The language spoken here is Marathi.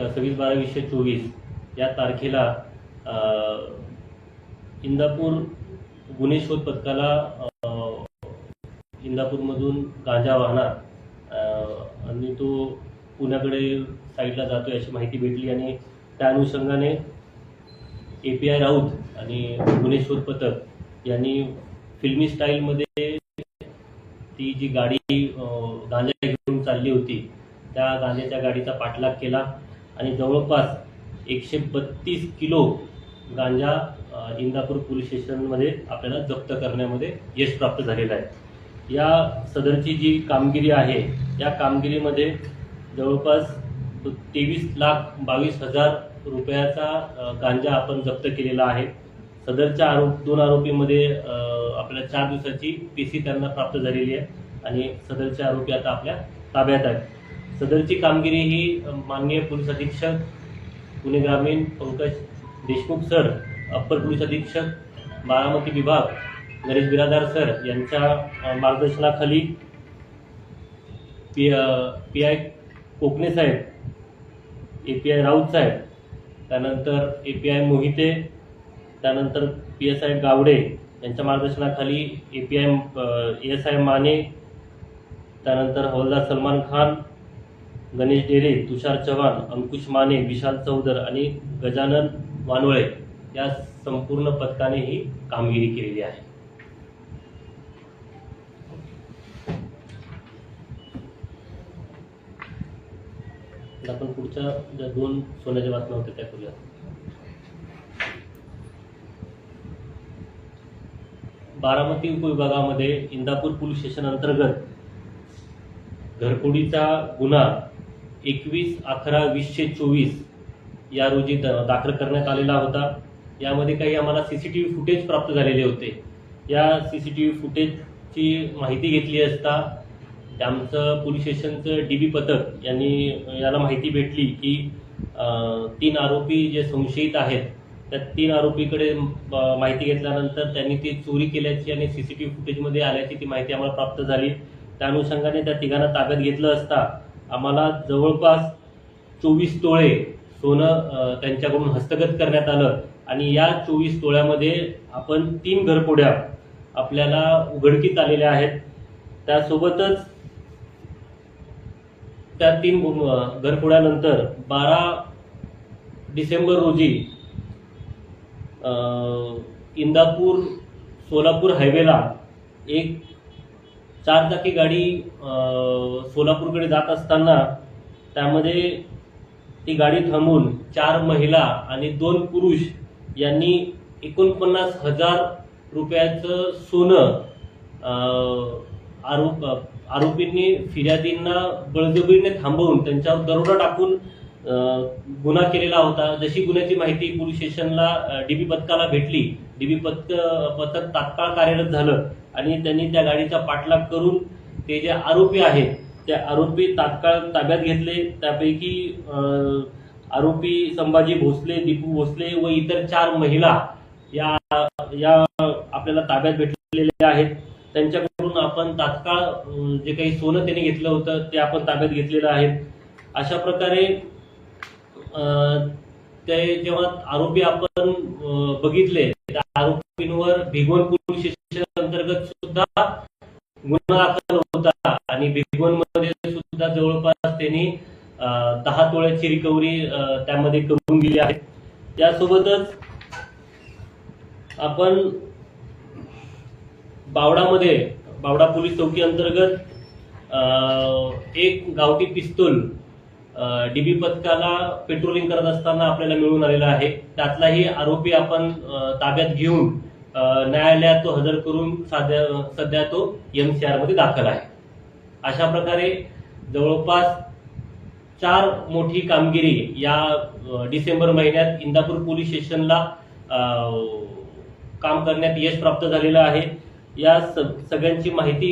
बारा वीसशे चोवीस या तारखेला इंदापूर गुन्हे शोध पथकाला इंदापूरमधून गांजा वाहणार आणि तो पुण्याकडे साईडला जातो अशी माहिती भेटली आणि त्या अनुषंगाने ए पी आय राऊत आणि गुन्हे शोध पथक यांनी फिल्मी स्टाईलमध्ये ती जी गाडी गांजा घेऊन चालली होती त्या गांजाच्या गाडीचा पाठलाग केला. आणि जवळपास एकशे बत्तीस किलो गांजा इंदापूर पोलीस स्टेशनमध्ये आपल्याला जप्त करण्यामध्ये यश प्राप्त झालेलं आहे. या सदरची जी कामगिरी आहे या कामगिरीमध्ये जवळपास तेवीस लाख बावीस हजार रुपयाचा गांजा आपण जप्त केलेला आहे. सदरच्या आरोप दोन आरोपीमध्ये आपल्या आपल्याला चार दिवसाची पी सी त्यांना प्राप्त झालेली आहे आणि सदरचे आरोपी आता आपल्या ताब्यात आहेत. सदरची कामगिरी ही माननीय पोलीस अधीक्षक पुणे ग्रामीण Pankaj Deshmukh sir upper police अधीक्षक बारामती विभाग नरेश बिरादार सर यांच्या मार्गदर्शनाखाली पी पी आय कोकणे साहेब ए पी आय राऊत साहेब त्यानंतर ए पी आय मोहिते त्यानंतर पी एस आय गावडे यांच्या मार्गदर्शनाखाली A P I S I Mane त्यानंतर हवालदार सलमान खान गणेश डेरे तुषार चव्हाण अंकुश माने विशाल चौधर आणि गजानन वानवळे या संपूर्ण पथकाने ही कामगिरी केलेली आहे. आपण पुढच्या ज्या दोन सोन्याच्या बातम्या होत्या त्या करूया बारामती उपविभागामध्ये इंदापूर पोलीस स्टेशन अंतर्गत घरफोडीचा गुन्हा एकवीस अकरा वीसशे चोवीस या रोजी द- दाखल करण्यात आलेला होता. यामध्ये काही आम्हाला C C T V footage प्राप्त झालेले होते. या सी सी टी व्ही फुटेजची माहिती घेतली असता आमचं पोलीस स्टेशनचं डी बी पथक यांनी याला माहिती भेटली की तीन आरोपी जे संशयित आहेत त्या तीन आरोपीकडे माहिती घेतल्यानंतर त्यांनी ती चोरी केल्याची आणि सी सी टी व्ही फुटेजमध्ये आल्याची ती माहिती आम्हाला प्राप्त झाली. त्या अनुषंगाने त्या तिघांना ताब्यात घेतलं असता आम्हाला जवळपास चोवीस तोळे सोनं त्यांच्याकडून हस्तगत करण्यात आलं. आणि या चोवीस तोळ्यामध्ये आपण तीन घरपोड्या आपल्याला उघडकीत आलेल्या आहेत. त्यासोबतच त्या तीन घरपोड्यानंतर बारा डिसेंबर रोजी इंदापूर सोलापूर हायवेला एक चारचाकी गाडी सोलापूरकडे जात असताना त्यामध्ये ती गाडी थांबून चार महिला आणि दोन पुरुष यांनी एकोणपन्नास हजार रुपयाचं सोनं आरोप आरोपींनी फिर्यादींना बळजबरीने थांबवून त्यांच्यावर दरोडा टाकून गुन्हा केलेला होता. जशी गुन्ह्याची माहिती पोलीस स्टेशनला डीबी पथकाला भेटली डीबी पथक पथक तात्काळ कार्यरत झालं आणि त्यांनी त्या गाडीचा पाठलाग करून ते जे आरोपी आहेत त्या आरोपी तात्काळ ताब्यात घेतले. त्यापैकी आरोपी संभाजी भोसले दीपू भोसले व इतर चार महिला या या आपल्याला ताब्यात भेटलेल्या आहेत. त्यांच्याकडून आपण तात्काळ जे काही सोनं त्यांनी घेतलं होतं ते आपण ताब्यात घेतलेलं आहे. अशा प्रकारे ते जेव्हा आरोपी आपण बघितले त्या आरोपींवर भिगवण पोलीस स्टेशन अंतर्गत सुद्धा गुन्हा दाखल होता. आणि भिगवणमध्ये सुद्धा जवळपास त्यांनी दहा तोळ्याची रिकव्हरी त्यामध्ये करून दिली आहे. त्यासोबतच आपण बावडामध्ये बावडा पोलीस चौकी अंतर्गत अं, एक गावठी पिस्तूल डीबी पथकाला पेट्रोलिंग करत असताना आपल्याला मिळून आलेला आहे. त्यातलाही आरोपी आपण ताब्यात घेऊन न्यायालयात तो हजर करून साध्या सध्या तो एम सी आरमध्ये दाखल आहे. अशा प्रकारे जवळपास चार मोठी कामगिरी या डिसेंबर महिन्यात इंदापूर पोलीस स्टेशनला काम करण्यात यश प्राप्त झालेलं आहे. या सगळ्यांची माहिती